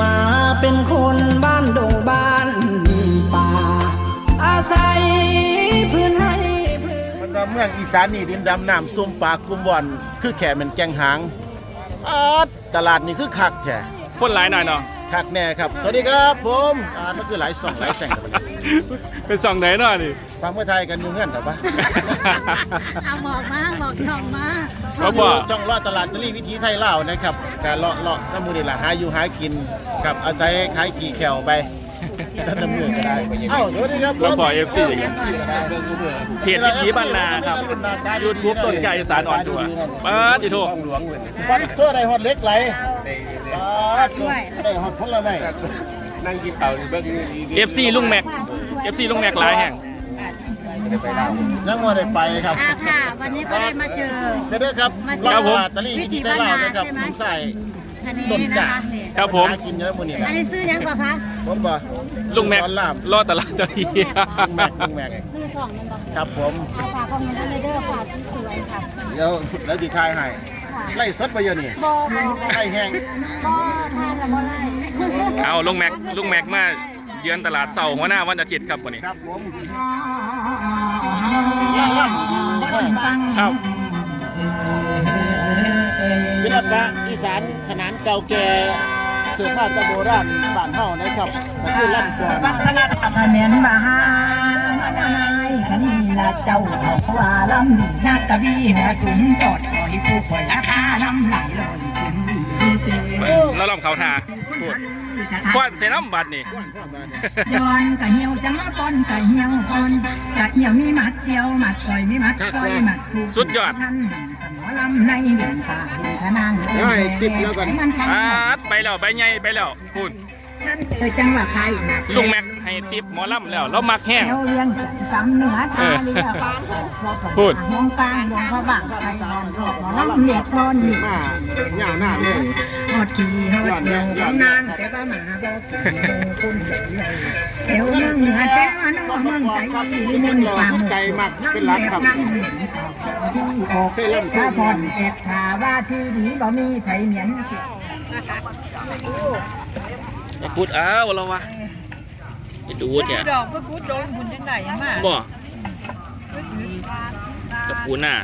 มาเป็นคนบ้านดงบ้านป่า อาศัยพื้นให้พื้นมันว่าเมืองอีสานนี่ดินดำน้ำซุ่มปลากุมบ่อน คือแข่เป็นแกงหางอาดตลาดนี่คือคักแท้คนหลายหน่อยเนาะคักแน่ครับ สวัสดีครับผมอ่ามันคือหลายสองหลายแสงกันเลยเป็นสองไหนเนาะนี่ฟังเมื่อไทยกันอยู่เงื่อนหรอปะเอาหมอกมาหมอกช่องมา เขาบอกจ้องเลาะตลาดตะลี่วิถีไทยเล่าวนะครับการเลาะเลาะน้ำมูนี่ละหาอยู่หากินกับอาศัยขายขี่แขวไปท่านดำเนินก็ได้เอ้าสวัสดีครับเราขอ FC อย่างเงี้ยเขตวิถีบ้านนาครับยูทูบต้นไก่อีสารอ่อนตัวเปิดดิโทฟันตัวใดฮอดเล็กไหลปัดได้ฮอดผลไม้นั่งกินเต่านี่เบิ่งดีเอฟซีลุงแม็กเอฟซีลุงแม็กหลายแห่ง ยังว่าได้ไปครับอะค่ะ วันนี้ก็ได้มาเจอ เด้อครับมาเจอตลาดตะลี่วิถีไทยเล่าวนะครับวิถีบ้านนาใช่ไหมผมใส่อันนี้ต้นนะจ่าคะเนี่ยครับผมหากินเยอะมื้อนี้อันนี้ซื้อยังกว่าคะผมบ่ลุงแม็กสอนลามรอดตลาดเจ้าทีลุงแม็กลุงแม็กซื้อสองนั่นบอกครับผมเอาฝากคอมเมนต์เลยเด้อฝากที่สวยค่ะเดี๋ยวแล้วสิทายให้ไล่สดไปเยอะนี่บอบอไล่แห้งบอทานละบ่ไล่เอาลุงแม็กลุงแม็กมาเยือนตลาดเสาร์หัวหน้าวันอาทิตย์ครับวันนี้ครับผม ล่ำล่ำครับศิลปะอีสานขนานเก่าแก่เสื้อผ้าตะโบราณบ้านเฮานะครับก็คือล่ำก่อนวัฒนธรรมเหมือนมหามานาายคณีละเจ้าเขาว่าลำดีนาตะวีหัวสูงจอดคอยผู้คอยราคาลำไหลลอยเสียงดีมีเสียงแล้วลองเขาทาพูด จะควันทำเสน้ำบัตรนี่ย้อนกะเหี่ยวจะมาฟอนกะเหี่ยวฟอนกะเหี่ยวมีมัดเดียวมัดซอยมีมัดซอยมัดถูกท่านหมอลำในเดือนฝ่ายทนางมันทอาดไปแล้ว ไปใหญ่ไปแล้วพูดำนั่น เออจังหวะใครนะลุงแม็กให้ติปหมอลำแล้วเรามักแห้ง แถวเรียงจันทร์สำเหนือทาเรียบ้านหอกรอบพูด ห้องกลางหลวงพระบางไทยนอนหอกหมอลำเลียดนอนนี่มาเหงาหน้าเลยหอดขี่หอดเดียวกำนานแต่ว่าหมาบอกกินโดคุณใหญ่เลยเดี๋ยวเมืองเหนือแต่ว่าน้องเมืองไทยลิมนต์ป่าหมกนั่งแบบนั่งเหมือนที่ออกถ้าผ่อนแอบขาว่าที่นี้บ่มีไผเหมียน จะพูดอ้าวเราวะจะดูเนี่ยดอกเพื่อพูดโดนคุณจังไดมาบ่กับปูหน้า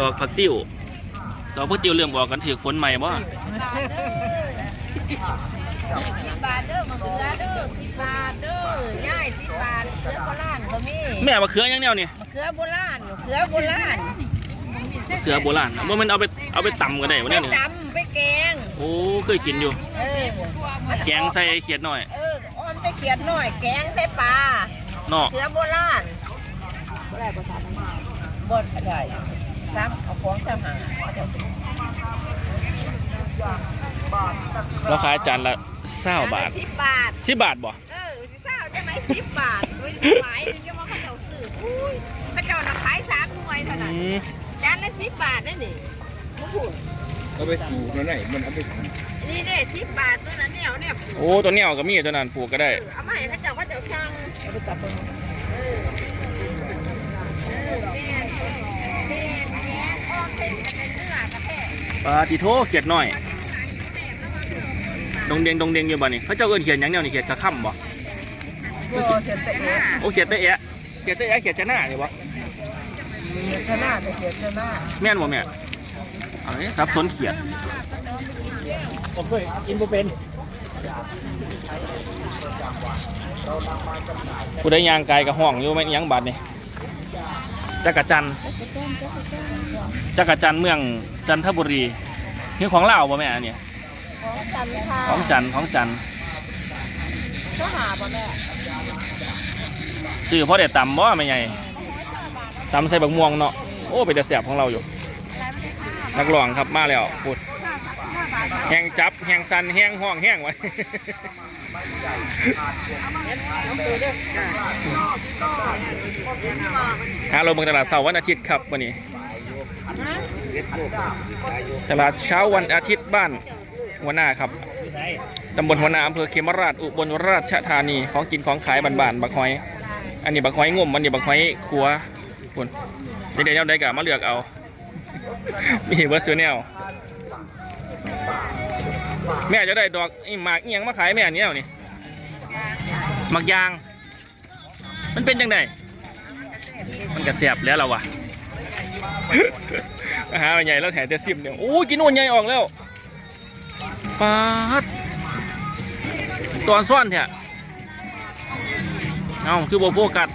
ดอกผักติ้วดอกผักติ้วเรื่องบอกกันถือฝนใหม่บ่บาทเด้อมาเขือเด้อสิบบาทเด้อย่ายสิบบาทเขือโบราณก็มีแม่มาเขือยังแนวนี่เขือโบราณเขือโบราณเขือโบราณว่ามันเอาไปเอาไปตำกันได้วะไปเนี่ยนี่จำไป แกง โอ้เคยกินอยู่ เออแกงใส่เขียดหน่อยเอออ้อมใส่เขียดหน่อย แกงใส่ปลาเนาะเขือโบราณบ่ได้บ่ทานบ่ได้ซ้ำเอาของซ้ำหาเขาจะสิเราขายจานละเศร้าบาทสิบบาทสิบบาทบ่เออสิเศร้าจะไหมสิบบาทอุ้ยหลายนึงยังว่าเขาเจ้าซื้ออุ้ยเขาเจ้าน่ะขายสามหน่วยเท่านั้นอืมจานละสิบบาทนั่นนี่มุกุ เอาไปถูกแล้วไหนมันเอาไปถูกนี่เด้สิบบาทตัวนั้นเนี่ยเนี่ยโอ้ตัวเนี้ยก็มีตัวนั้นปลูกก็ได้ เอามาให้เขาเจ้าเขาเจ้าช่างเอาไปจับเออเออแม่นแม่นแม่นอ้อมเป็นเป็นเนื้อกระแทกปลาติโทเขียดหน่อย ดงเดงดงเดงอยู่บ่นี่เขาเจ้าเอิ้นเขียดหยังแนวนี่เขียดกระค่ำบ่โบเสร็จไปเองโอ้เขียดตะแอะเขียดตะแอะเขียดชะหน้านี่บ่เขียนชนะไปเขียนชนะแม่นบ่แม่เอาเลยสับสนเขียดผมเคยกินบ่เป็นผู้ใดยางไกลกับห้องอยู่แม่นอิหยังบาดนี่จักรจันทร์จักรจันทร์เมืองจันทบุรีนี่ของลาวบ่แม่อันเนี่ยจันค่ะของจันทร์ของจันทร์ก็หาป่ะแม่ซื้อเพราะเด็ดตำบ่ไม่ใหญ่ตำใส่บักม่วงเนาะโอ้เป็นแต่แสบของเราอยู่ นักร้องครับมาแล้วพูดแหงจับแหงสันแหงห้องแหงไว้ฮาโลเมืองตลาดเสาร์วันอาทิตย์ครับวันนี้ ตลาดเช้าวันอาทิตย์บ้านหัวหน้าครับตำบลหัวหน้าอำเภอเขมราชอุบลราชธานีของกินของขายบ้านๆบักหอย อันนี้บักหอยงมอันนี้บักหอยขัวคุณเดี๋ยวเดี๋ยวได้กะมาเลือกเอา มีเวอร์ซูเนลแม่จะได้ดอกไอ้หมากเอียงมาขายแม่เนี่ยนี่หมากยาง มันเป็นจังไดมันกระเสียบแล้วเราวะอาหารใหญ่แล้วแถมแต่ซิมเนี่ยโอ้ยกินนู่นใหญ่ออกแล้วปาดตอนซ่อนเถอะเอาคือโบโฟกัส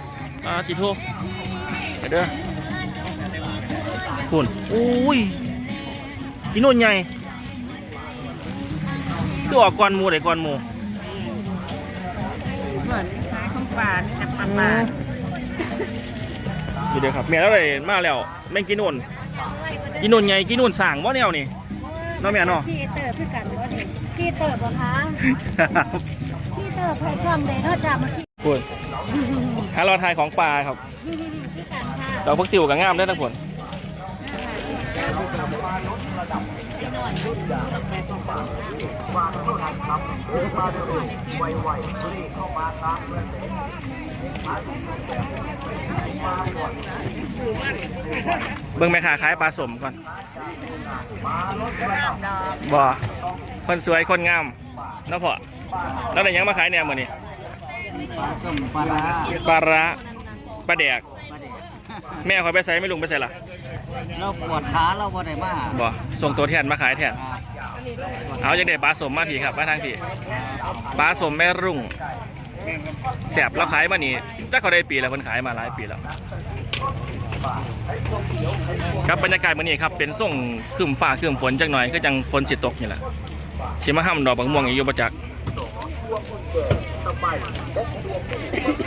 ปาดจิโทไปเด้อ คุณโอ้ยกินนู่นใหญ่คือออกก่อนหมูเลยก่อนหมูเหมือนขายของป่านี่นะปลาปลาอยู่เดี๋ยวครับแม่แล้วเลยมาแล้วแม่งกินนู่นกินนู่นใหญ่กินนู่นสั่งว่าแนวนี่เน้องแม่เนาะพี่เตอร์พี่กันบ่นี่พี่เตอร์บ่คะพี่เตอร์ใครชอบเลยเท่าจะมาที่คุณฮาร์ลอไทยของปลาครับพี่กันค่ะดอกพักติวกับงามได้อทั้งผล เบิ่งแม่ค้าขายปลาสมก่อนบ่คนสวยคนงามเนาะพ่อแล้วได้หยังมาขายแนวมื้อนี้ปลาส้มปลาร้าปลาร้าปลาแดกแม่คอยไปใส่ไม่ลุงไปใส่ละ เราปวดขาเราบ่ได้มาบ่ส่งตัวแทนมาขายแทนเอาจังเด็ปลาสมมาผีครับมาทางผีปลาสมแม่รุ่งแสบเราขายมานี่ถ้าเขาได้ปีแล้วคนขายมาหลายปีแล้วครับบรรยากาศวันนี้ครับเป็นส่งคืมฟ้าคืมฝนจังหน่อยก็จังฝนสิตกนี่แหละชิมาห้ำดอกบักม่วงอีกอยู่ประจัก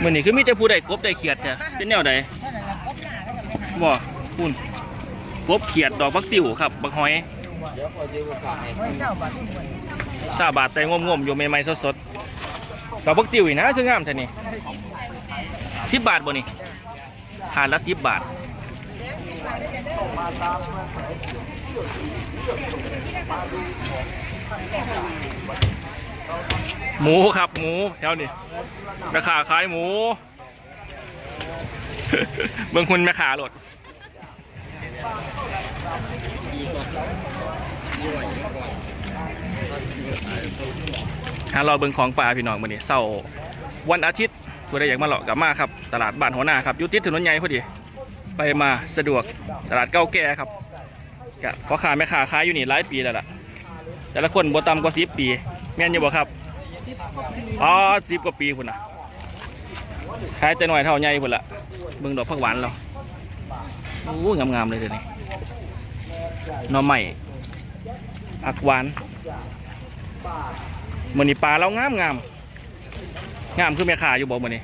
มื่อนี้คือมีแต่ผู้ใดกบได้เขียดเนี่ยเป็นแนวใดบ่คุณ กบเขียดดอกบักติ๋วครับบักหอยซาบาทแต่งมๆอยู่ใหม่ๆสดๆดอกบักติ๋วนะคืองามแท้นี่สิบบาทบ่นี่หาละสิบบาทหมูครับหมูแถวนี้แม่ขาขายหมู เบิ่งคุณแม่ขาหลด หาเราเบิ่งของป่าพี่น้องมื้อนี้เสาร์วันอาทิตย์ผู้ใดอยากมาเลาะกับมาครับ ตลาดบ้านหัวหน้าครับอยู่ติดถนนใหญ่พอดี ไปมาสะดวกตลาดเก่าแก่ครับก็พ่อค้าแม่ค้าขายอยู่นี่หลายปีแล้วล่ะ แต่ละคนบ่ต่ำกว่า10ปี แม่นอยู่บ่ครับอ๋อ10กว่าปีพุ่นน่ะขายแต่น้อยเท่าใหญ่พุ่นล่ะเบิ่งดอกผักหวานเรา โอ้งามๆเลยเดี๋ยวนี้หน่อไม้อักหวานมือนี้ปลาเรางามงามงามคือแม่ค้าอยู่บ่มือนี้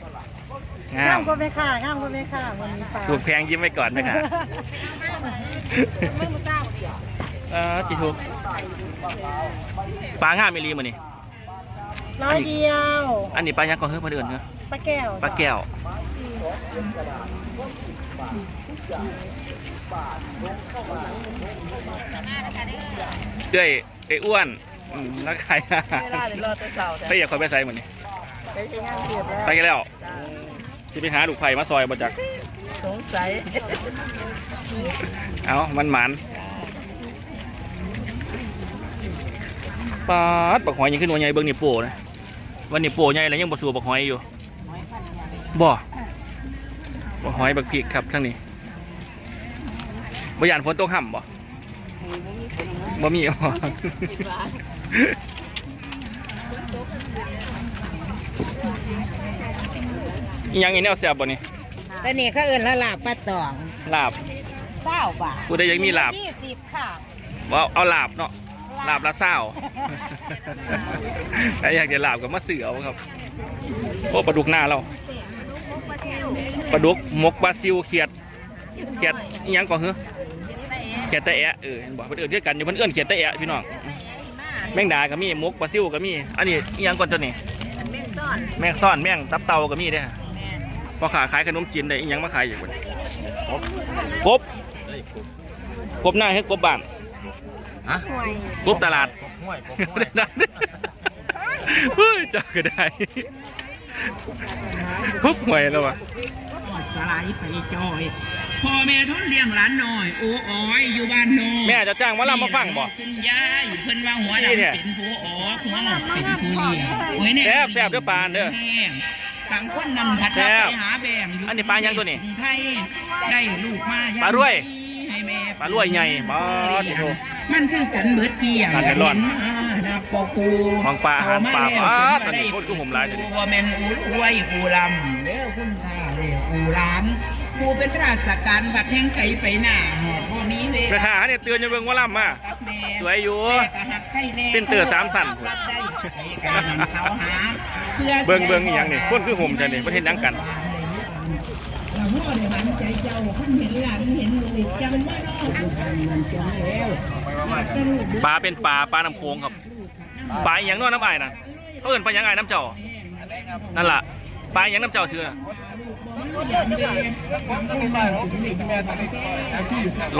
งางามมก็ไม่ค่างามก็ไม่ค่าวันนี้ปลาถูกแพงยิ้มไว้ก่อนแม่ค้าไม่มาเจ้าเดียวเออจิถูกปลางามอีหลีมือนี้ร้อยเดียว อันนี้ปลายังก่อนเฮ้ยปลาเดือนเฮ้ยปลาแก้วปลาแก้ว เจ้ยไอ้อ้วนอืมนักขายอาหารไม่ได้เดี๋ยวรอแต่เสาร์ไปอยากคอยไปใส่มือนี้ไปที่งานเรียบแล้วไปกันแล้วจะไปหาลูกไผ่มาซอยบ่จักสงสัยเอามันหมันปาดบักหอยยังขึ้นวันใหญ่เบิ่งนี่โป้นะวันนี้โป้ใหญ่แล้วยังบ่สู้บักหอยอยู่บ่บักหอยบักพริกครับทั้งนี้ บ่ยานฝนตกห่ำบ่บ่มีบ่อีหยังอีแนวแซ่บบ่นี่แต่นี่เขาเอิ้นละลาบปลาตองลาบเศร้าบาทกูได้ยังมีลาบยี่สิบค่ะเอาเอาลาบเนาะลาบละเศร้าใครอยากจะลาบกับมะเสือเอาครับโอ้ปลาดุกหน้าเราปลาดุกหมกปลาซิวเขียด เขียดอิหยังก่อนเหรอเขียดตะแอะเออเห็นบอกเพิ่นเอิ้นเรียกกันอยู่เพิ่นเอิ้นเขียดตะแอะพี่น้องแมงดาก็มีหมกปลาซิวก็มีอันนี้อิหยังก่อนตัวนี้แม่งซ่อนแมงซ่อนแมงตับเต่าก็มีเด้อพอขาขายขนมจีนได้อิหยังมาขายอยู่คนกบกบหน้าให้กบบ้านห่วยกบตลาดเฮ้ยเจ้าก็ได้พุกหวยแล้ววะ สลายไปจอยพ่อแม่ทนเลี้ยงหลานน้อย โอ้อ้อยอยู่บ้านนอกแม่จะจ้างหมอลำมาฟังบ่คุณยายเพิ่นว่าหัวนี่ดำเนี่ยเป็นผู้ออกหัวงอกเป็นผู้เลี้ยงโอ้ยเนี่ยแซ่บแซ่บเด้อปานเด้อแห้งบางคนนั่นพัดแซ่บไปหาแบ่งยู่อันนี้ปลายังตัวนี้กรุงไทยได้ลูกมาปลารวยให้แม่ปลารวยใหญ่บ่ติโตมันคือกันเบิดเกี่ยงอันเป็นร้อนดับปอกูของปลาอาหารปลาเอปลาแล้วตอนนี้โคตรคือผมหลายตัวนี้ว่าแม่นอูรวยอูลำเด้อคุณค่า เด้ออูร้านกูเป็นราชการบัดแห่งไก่ไปหน้าหอดบ่มีเวแม่ลาค้าเนี่ยเตือนจะเบิ่งหมอลำมากับแม่สวยอยู่เป็นเตือสามสั่นเบิ่งเบิ่งอีหยังนี่คนคือห่มแต่นี่บ่เห็นหยังกันเราหัวได้มันใจเจ้าคนเห็นหลานเห็นลูกจังไม่นอยากจะลูกปลาเป็นปลาปลาน้ำโขงครับปลาอหยังเนอน้ำไอ้น่ะเขาเอิ้นปลาหยังไอ้น้ำเจ้านั่นล่ะปลาอหยังน้ำเจ้าเถื่อ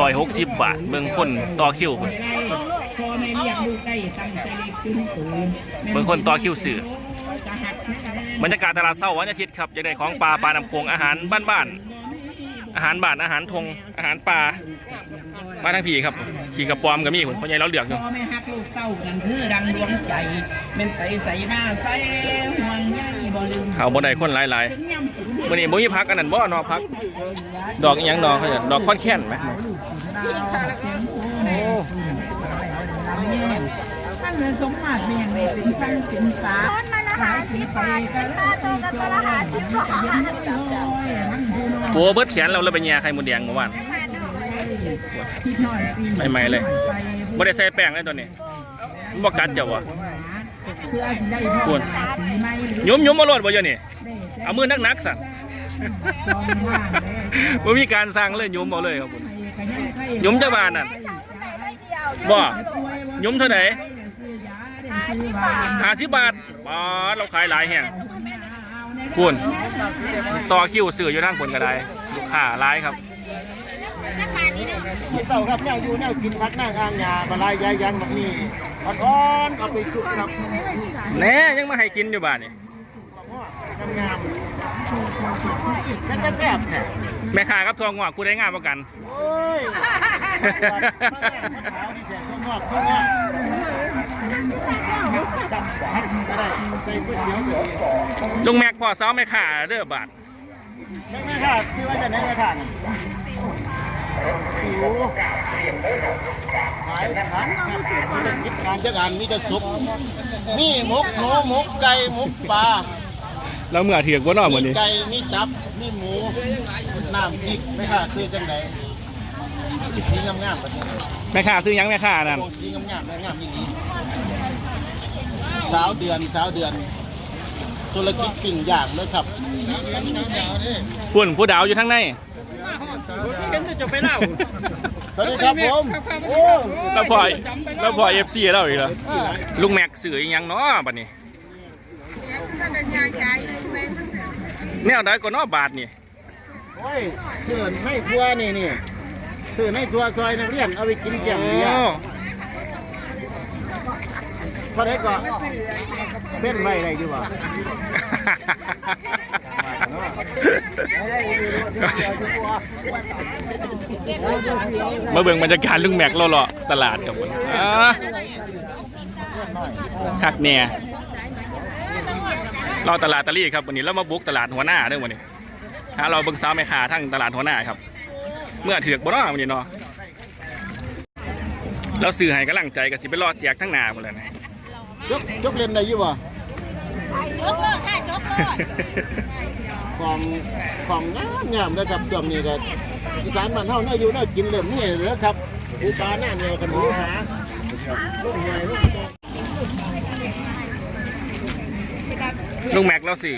ร้อยหกสิบบาทเบิ่งคนต่อคิวพุ่นพอไม่เรียกลูกได้ตั้งใจขึ้นเบิ่งคนต่อคิวซื้อบรรยากาศตลาดเช้าวันอาทิตย์ครับจะได้ของปลาปลาน้ำโขงอาหารบ้านๆอาหารบ้านอาหารทงอาหารปลามาทั้งผีครับ ขี่กระปอมก็มีพุ่นเพราะใหญ่เราเหลือกอยู่พ่อไม่ฮักลูกเต้ากันคือดังดวงใจเป็นไปใส่มาใส่ห่วงใยบ่ลืมเขาบ่ได้คนหลายถึงย่ำถึงๆ มื้อนี้บ่มีพักอันนั้นบ่เนอพัก ดอกอีหยังดอกเขาจะดอกค่อนแค้นไหมโอ้ท่านเลยสมมาตรเป็นอย่างไรเป็นฟังเป็นสาต้นมันละหาสิบบาทเป็นปลาโตกับตัวละหาสิบบาทโอ้เบิดแขนเราเลยไปแย่ไข่มดแดงเมื่อวานใหม่ๆเลยบ่ได้ใส่แป้งเลยตัวนี้มันบ่กัดเจ้าวะเพื่อสิได้ควรปีใหม่หรือยุมยุมมาโลดบ่เดี๋ยวนี้เอามือนักๆสั่น จองว่างเลยบ่มีการสั่งเลยยุมเอาเลยครับผมกันยังใครยุมจักบาทนั่นบ่ยุมเท่าไหร่50บาทบ่เราขายหลายแฮงคุณต่อคิวซื้ออยู่ทางคนก็ได้ลูกค้าหลายครับมีเสาครับแนวอยู่แนวกินพักหน้าอ่างยาบลายยายยังแบบนี้อ่อนๆเอาไปสุกครับแหน่ยังมาให้กินอยู่บ้านนี่งาม ๆเป็นกระแซ่บแท้แม่ค้ากับทองงอกกูได้งามกว่ากัน โอ้ยมะขาวนี่แซ่บทุ่งงอกทุ่งงอกจับก็ได้ใส่ก๋วยเตี๋ยวเลยลุงแม็กพ่อสาวแม่ค้าเด้อบาทแม่แม่ค่ะชื่อว่าจะไหนแม่ค่ะหิวขายอาหารครับธุรกิจการจัดการมีแต่สุก มีหมกหนูหมกไก่หมกปลา แล้วเมื่อเถียงบ่นอมื้อมีนี้ ไก่มีตับมีหมูน้ำพริกไม่ค่ะซื้อจังไดสีงามๆแบบนี้แม่ค้าซื้อหยังแม่ค้านั่นวงสีงามๆงามๆนี่สาวเดือนสาวเดือนธุรกิจปิ่งย่างเลยครับสาวเดือนสาวเดือนนี่พุ่นผู้ดาวอยู่ทางใน สวัสดีครับผมโอ้แล้วพอแล้วพอ FC แล้วอีกแล้วลุงแม็กซื้ออีหยังเนาะบัดนี้ แนวใดก็เนาะบาทนี่โอ้ยซื้อในครัวนี่นี่ซื้อในครัวซอยนักเรียนเอาไปกินแก้มโอ้เบียร์พอได้ก็เส้นไว้ได้อยู่บ่มาเบิ่งบรรยากาศลุงแม็กเลาะๆตลาดครับผมอ่าคักแน่ เราตลาดตะลี่ครับวันนี้เรามาบุกตลาดหัวหน้าเด้อวันนี้ถ้าเราเบิ่งสาวแม่ค้าทั้งตลาดหัวหน้าครับ เมื่อถือกบ่เนาะวันนี้เนาะเราซื้อให้กำลังใจก็สิไปรอแจกทั้งหน้าหมดเลยนะยกยกเล่นได้อยู่บ่ยกเลิกค่ะยกเลิกของของงามงามนะครับช่วงนี้ก็อีสานบ้านเฮาเน่าอยู่เน่ากินเริ่มนี่แล้วครับปูปลาหน้าเหนียวกันหมูหาลูกใหญ่ลูกโต ลุงแม็กเราซื้อ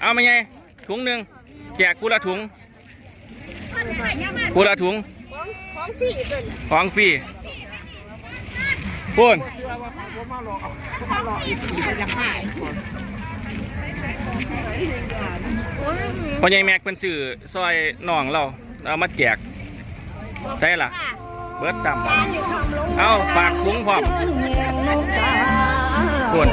เอามาไงถุงหนึ่งแจกกูละถุงกูละถุงของสี่เป็นของฟรีพูนพอใหญ่แม็กเป็นสื่อซอยน้องเราเอามาแจกได้ล่ะ เบิร์ดจำเอาฝากถุงพร้อมแมงนกกาพูน